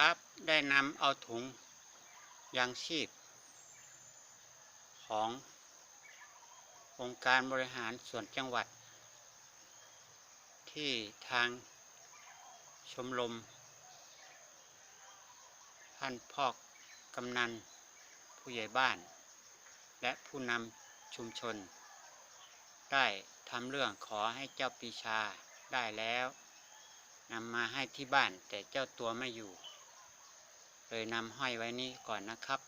ครับ ได้นำเอาถุงยางชีพ ขององค์การบริหารส่วนจังหวัด ที่ทางชมรมท่านพ่อกำนัน ผู้ใหญ่บ้าน และผู้นำชุมชน ได้ทำเรื่องขอให้เจ้าปีชาได้แล้วนำมาให้ที่บ้านแต่เจ้าตัวไม่อยู่ ยนำห้อยไว้นี่ก่อนนะครับ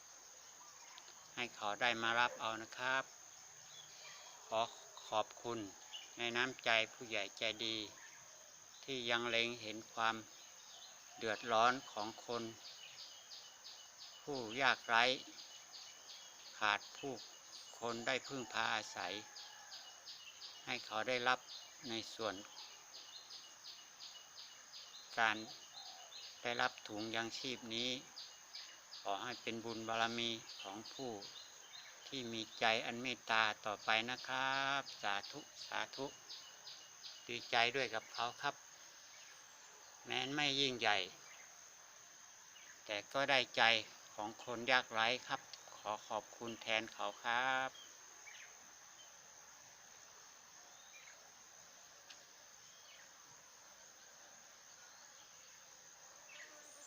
ให้เขาได้มารับเอานะครับ ขอขอบคุณในน้ำใจผู้ใหญ่ใจดี ที่ยังเล็งเห็นความเดือดร้อนของคน ผู้ยากไร้ ขาดผู้คนได้พึ่งพาอาศัย ให้เขาได้รับในส่วนการ ได้รับถุงยางชีพนี้ ขอให้เป็นบุญบารมีของผู้ที่มีใจอันเมตตาต่อไปนะครับ สาธุ สาธุ ดีใจด้วยกับเขาครับ แม้นไม่ยิ่งใหญ่ แต่ก็ได้ใจของคนยากไร้ครับ ขอขอบคุณแทนเขาครับ